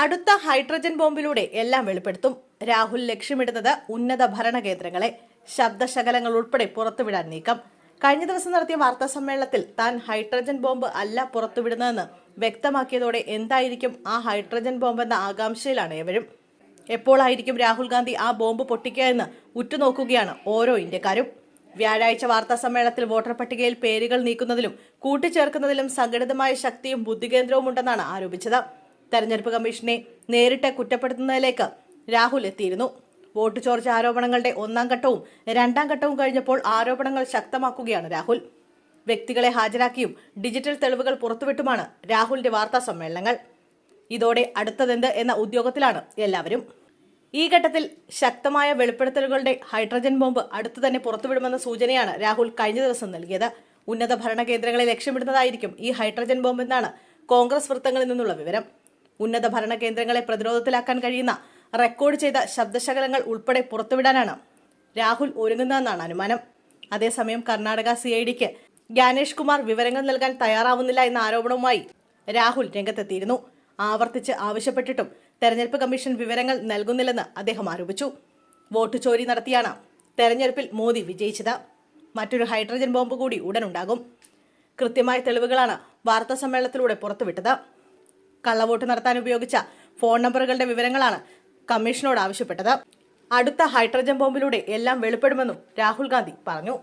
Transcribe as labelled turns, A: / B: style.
A: അടുത്ത ഹൈഡ്രജൻ ബോംബിലൂടെ എല്ലാം വെളിപ്പെടുത്തും. രാഹുൽ ലക്ഷ്യമിടുന്നത് ഉന്നത ഭരണ കേന്ദ്രങ്ങളെ ശബ്ദശകലങ്ങൾ ഉൾപ്പെടെ പുറത്തുവിടാൻ നീക്കം. കഴിഞ്ഞ ദിവസം നടത്തിയ വാർത്താ സമ്മേളനത്തിൽ താൻ ഹൈഡ്രജൻ ബോംബ് അല്ല പുറത്തുവിടുന്നതെന്ന് വ്യക്തമാക്കിയതോടെ എന്തായിരിക്കും ആ ഹൈഡ്രജൻ ബോംബ് എന്ന ആകാംക്ഷയിലാണ് ഏവരും. എപ്പോഴായിരിക്കും രാഹുൽ ഗാന്ധി ആ ബോംബ് പൊട്ടിക്കുക എന്ന് ഉറ്റുനോക്കുകയാണ് ഓരോ ഇന്ത്യക്കാരും. വ്യാഴാഴ്ച വാർത്താ സമ്മേളനത്തിൽ വോട്ടർ പട്ടികയിൽ പേരുകൾ നീക്കുന്നതിലും കൂട്ടിച്ചേർക്കുന്നതിലും സംഘടിതമായ ശക്തിയും ബുദ്ധികേന്ദ്രവും ഉണ്ടെന്നാണ് ആരോപിച്ചത്. തെരഞ്ഞെടുപ്പ് കമ്മീഷനെ നേരിട്ട് കുറ്റപ്പെടുത്തുന്നതിലേക്ക് രാഹുൽ എത്തിയിരുന്നു. വോട്ട് ചോർച്ച ആരോപണങ്ങളുടെ ഒന്നാം ഘട്ടവും രണ്ടാം ഘട്ടവും കഴിഞ്ഞപ്പോൾ ആരോപണങ്ങൾ ശക്തമാക്കുകയാണ് രാഹുൽ. വ്യക്തികളെ ഹാജരാക്കിയും ഡിജിറ്റൽ തെളിവുകൾ പുറത്തുവിട്ടുമാണ് രാഹുലിന്റെ വാർത്താ സമ്മേളനങ്ങൾ. ഇതോടെ അടുത്തതെന്ത് എന്ന ഉദ്യോഗത്തിലാണ് എല്ലാവരും. ഈ ഘട്ടത്തിൽ ശക്തമായ വെളിപ്പെടുത്തലുകളുടെ ഹൈഡ്രജൻ ബോംബ് അടുത്തു തന്നെ പുറത്തുവിടുമെന്ന സൂചനയാണ് രാഹുൽ കഴിഞ്ഞ ദിവസം നൽകിയത്. ഉന്നത ഭരണ കേന്ദ്രങ്ങളെ ലക്ഷ്യമിടുന്നതായിരിക്കും ഈ ഹൈഡ്രജൻ ബോംബ് എന്നാണ് കോൺഗ്രസ് വൃത്തങ്ങളിൽ നിന്നുള്ള വിവരം. ഉന്നത ഭരണ കേന്ദ്രങ്ങളെ പ്രതിരോധത്തിലാക്കാൻ കഴിയുന്ന റെക്കോർഡ് ചെയ്ത ശബ്ദശകലങ്ങൾ ഉൾപ്പെടെ പുറത്തുവിടാനാണ് രാഹുൽ ഒരുങ്ങുന്നതെന്നാണ് അനുമാനം. അതേസമയം കർണാടക സി ഐ ഡിക്ക് ജ്ഞാനേഷ് കുമാർ വിവരങ്ങൾ നൽകാൻ തയ്യാറാവുന്നില്ല എന്ന ആരോപണവുമായി രാഹുൽ രംഗത്തെത്തിയിരുന്നു. ആവർത്തിച്ച് ആവശ്യപ്പെട്ടിട്ടും തെരഞ്ഞെടുപ്പ് കമ്മീഷൻ വിവരങ്ങൾ നൽകുന്നില്ലെന്ന് അദ്ദേഹം ആരോപിച്ചു. വോട്ട് ചോരി നടത്തിയാണ് തെരഞ്ഞെടുപ്പിൽ മോദി വിജയിച്ചത്. മറ്റൊരു ഹൈഡ്രജൻ ബോംബ് കൂടി ഉടനുണ്ടാകും കൃത്യമായ തെളിവുകളാണ് വാർത്താ സമ്മേളനത്തിലൂടെ പുറത്തുവിട്ടത്. കള്ളവോട്ട് നടത്താൻ ഉപയോഗിച്ച ഫോൺ നമ്പറുകളുടെ വിവരങ്ങളാണ് കമ്മീഷനോട് ആവശ്യപ്പെട്ടത്. അടുത്ത ഹൈഡ്രജൻ ബോംബിലൂടെ എല്ലാം വെളിപ്പെടുമെന്നും രാഹുൽ ഗാന്ധി പറഞ്ഞു.